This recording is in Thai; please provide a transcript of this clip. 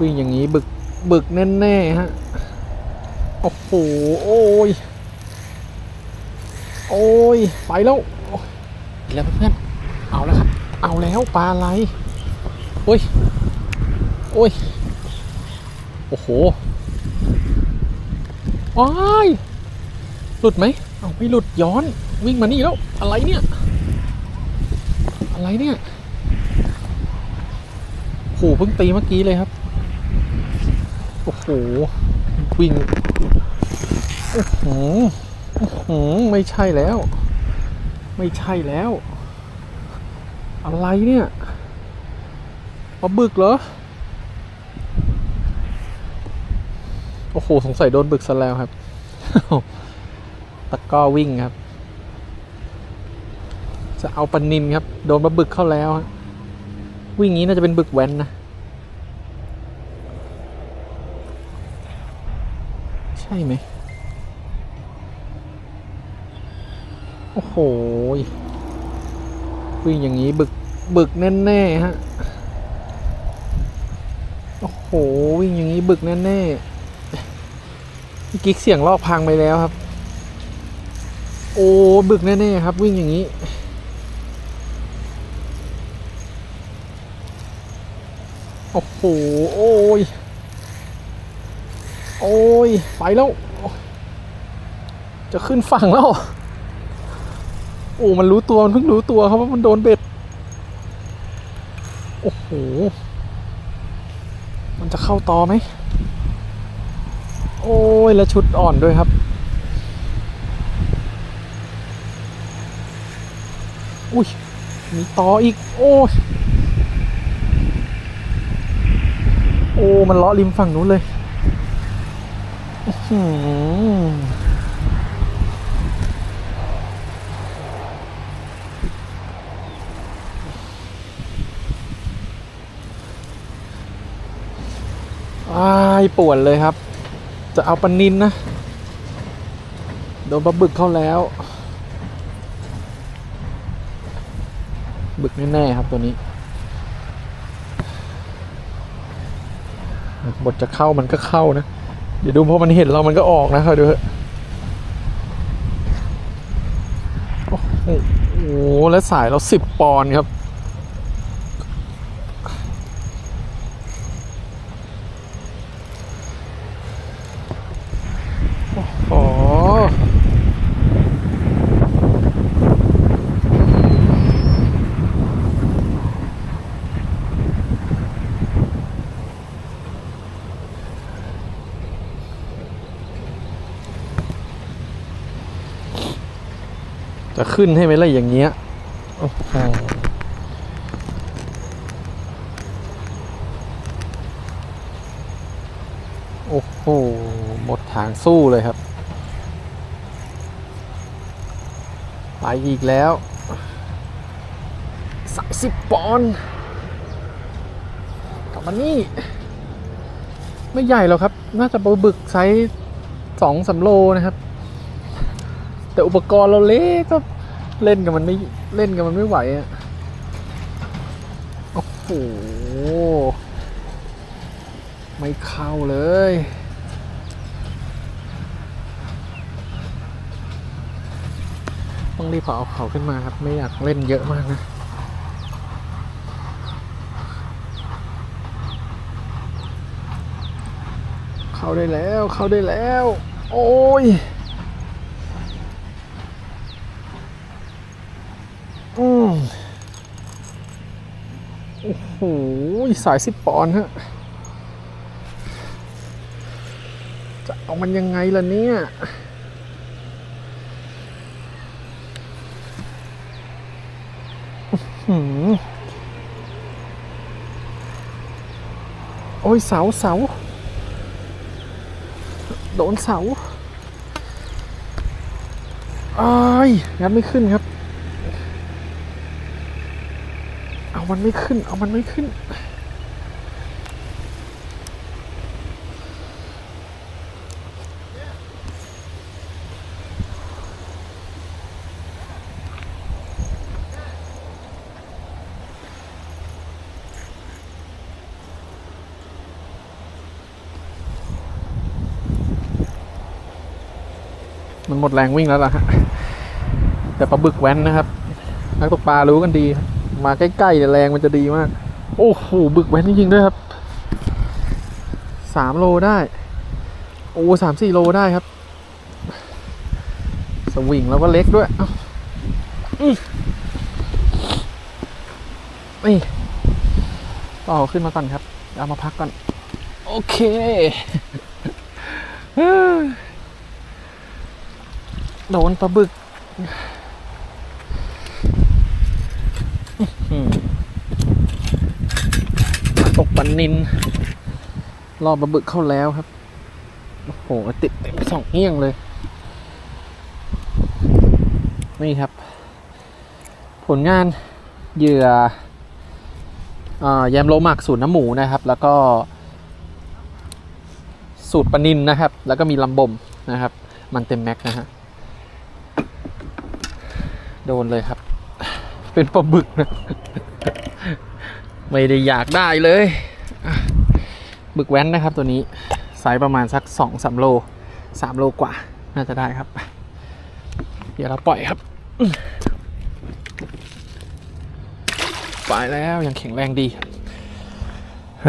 วิ่งอย่างนี้บึกบึกแน่ๆฮะ โอ้โห โอ้ย โอ้ย ไปแล้วโอ้ยแล้วเพื่อนเอาแล้วครับ เอาแล้วปลาอะไร โอ้ย โอ้ย โอ้โหว้ายหลุดไหม เอาไม่หลุดย้อน วิ่งมานี่แล้ว อะไรเนี่ย อะไรเนี่ยโหเพิ่งตีเมื่อกี้เลยครับ โอ้โหวิ่งโอ้โหอื้อหือไม่ใช่แล้ว ไม่ใช่แล้ว อะไรเนี่ยปลาบึกเหรอ โอ้โห สงสัยโดนบึกซะแล้วครับ ตะก้อวิ่งครับ จะเอาปลานินครับ โดนปลาบึกเข้าแล้วฮะวิ่งงี้น่าจะเป็นบึกแว้นนะ ช่ไหม โอ้โห วิ่งอย่างนี้บึก บึกแน่ๆฮะ โอ้โห วิ่งอย่างนี้บึกแน่ๆพี่กิ๊กเสียงลอกพังไปแล้วครับ โอ้ บึกแน่ๆครับ วิ่งอย่างนี้โอ้โห โอ้ย โอ้ย ไปแล้ว จะขึ้นฝั่งแล้ว โอ้ มันรู้ตัว มันเพิ่งรู้ตัวครับว่ามันโดนเบ็ด โอ้โห มันจะเข้าต่อไหม โอ้ย แล้วชุดอ่อนด้วยครับอุ้ย มีต่ออีก โอ้ย โอ้ มันเลาะริมฝั่งนู้นเลย อื้อหืออ้ายปวนเลยครับ จะเอาปนินนะ โดนปลาบึกเข้าแล้ว บึกแน่ ๆ ครับตัวนี้บทจะเข้ามันก็เข้านะ เดี๋ยวดูพอมันเห็นเรามันก็ออกนะครับดูเถอะโอ้โหและสายเราสิบปอนครับ โอ้โห จะขึ้นให้ไหมล่ะอย่างเงี้ยโอ้โหโอ้โห หมดทางสู้เลยครับ ไปอีกแล้วสามสิบปอนด์กลับมานี่ ไม่ใหญ่หรอกครับ น่าจะปลาบึกไซส์สองสามโลนะครับ แต่อุปกรณ์เราเล็กก็เล่นกับมันไม่เล่นกับมันไม่ไหวอะโอ้โหไม่เข้าเลยต้องรีบเอาเขาขึ้นมาครับ ไม่อยากเล่นเยอะมากนะเข้าได้แล้วเข้าได้แล้ว โอ้ย อืมโอ้โหสายสิบปอนฮะ จะเอามันยังไงล่ะเนี่ยหืมโอ้ยเสาเสา โดนเสาอ้ายงัดไม่ขึ้นครับ เอามันไม่ขึ้น เอามันไม่ขึ้น มันหมดแรงวิ่งแล้วล่ะฮะ แต่ปลาบึกแว้นนะครับ นักตกปลารู้กันดีครับ มาใกล้ๆเนี่ยแรงมันจะดีมาก โอ้โหบึกแว้นจริงๆด้วยครับสามโลได้ โอ้สามสี่โลได้ครับ สวิงแล้วก็เล็กด้วยอ้าอื้อนี่ต่อขึ้นมาก่อนครับเอามาพักก่อน โอเคโดนปลาบึกอื้อหือ มาตกปันนินรอบปลาบึกเข้าแล้วครับ โอ้โห ติดเต็มสองเงี้ยงเลย นี่ครับ ผลงานเหยื่อแยมโลหมักสูตรน้ำหมูนะครับ แล้วก็ สูตรปนินนะครับ แล้วก็มีลำบ่มนะครับ มันเต็มแม็กนะฮะ โดนเลยครับ เป็นปลาบึกนะ ไม่ได้อยากได้เลย บึกแว้นนะครับตัวนี้ไซส์ประมาณสักสองสามโลสามโลกว่า น่าจะได้ครับ เดี๋ยวเราปล่อยครับไปแล้วยังแข็งแรงดีฮ